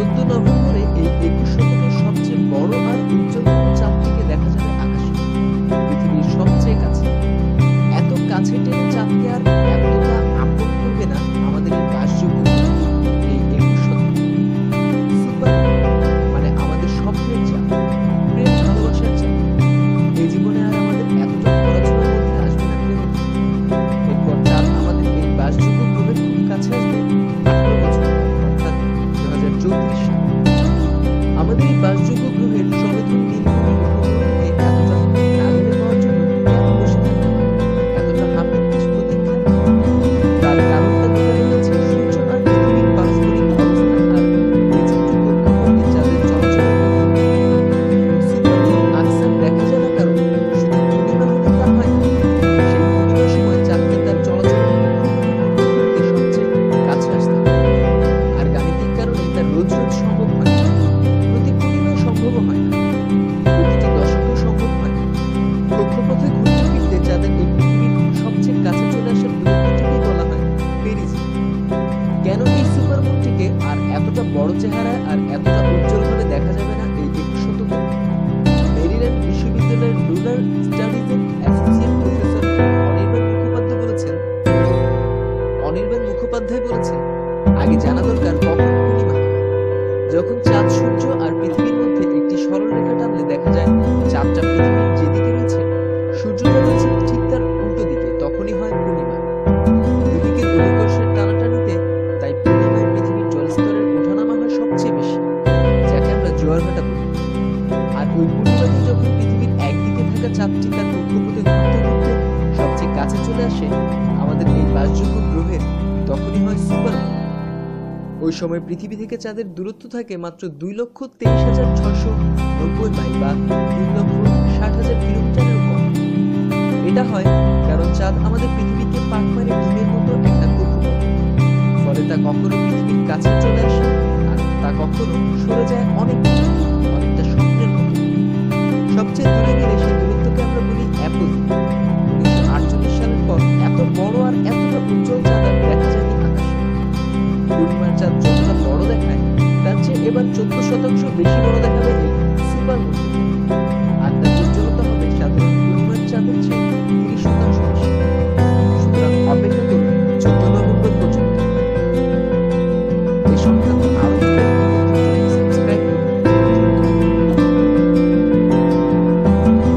চোদ্দ নভেম্বরে এই একুশ শতকের সবচেয়ে বড় আর উজ্জ্বলতম চাঁদটিকে দেখা যাবে আকাশে। পৃথিবীর সবচেয়ে কাছে। এত কাছে টেনে চাঁদকে আর আমাদের এই বাসযোগ্য গ্রহের পূর্ণিমায় হয় না। সম্ভব হয় না। পৃথিবীর সবচেয়ে কাছে চলে আসার বলা হয় কেন এই আর এতটা বড় আর এতটা উজ্জ্বলভাবে দেখা যাবে না এই মেরিল্যান্ড বিশ্ববিদ্যালয়ের lunar associate professor Anirban Mukhopadhyay বলেছেন, অনির্বাণ মুখোপাধ্যায় বলেছেন, আগে জানা দরকার কখন পূর্ণিমা। যখন চাঁদ সূর্য আর একটি সরলরেখা টানলে দেখা যায় চাঁদটা পৃথিবীর যেদিকে রয়েছে সূর্যটা রয়েছে ঠিক তার উল্টো দিকে, তখনই হয় পূর্ণিমা। দুদিকে টানাটানিতে, তাই পূর্ণিমায় পৃথিবীর জলস্তরের ওঠানামা হয় সবচেয়ে বেশি, যাকে আমরা জোয়ার ভাটা বলি। আর ওই পূর্ণিমাতে যখন পৃথিবীর একদিকে থাকা তার ঘুরতে ঘুরতে সবচেয়ে কাছে চলে আসে আমাদের এই বাসযোগ্য গ্রহের, তখনই হয় ওই সময় পৃথিবী থেকে চাঁদের দূরত্ব থাকে মাত্র দুই লক্ষ তেইশ হাজার ছশো নব্বই মাইল বা তিন লক্ষ ষাট হাজার কিলোমিটারের কম এটা হয় কারণ চাঁদ আমাদের পৃথিবীকে পাক মারে ডিমের মতো একটা কক্ষপথ ফলে তা কখনো পৃথিবীর কাছে চলে আসে আর তা কখনো সরে যায় অনেক অনেকটা স্বপ্নের মতো। সবচেয়ে দূরে গেলে সেই দূরত্বকে আমরা বলি উনিশশো আটচল্লিশ সালের পর এত বড় আর এতটা চাঁদ যতটা বড় দেখায়, তার চেয়ে এবার চোদ্দ শতাংশ বেশি বড় দেখাবে এই সুপার মুন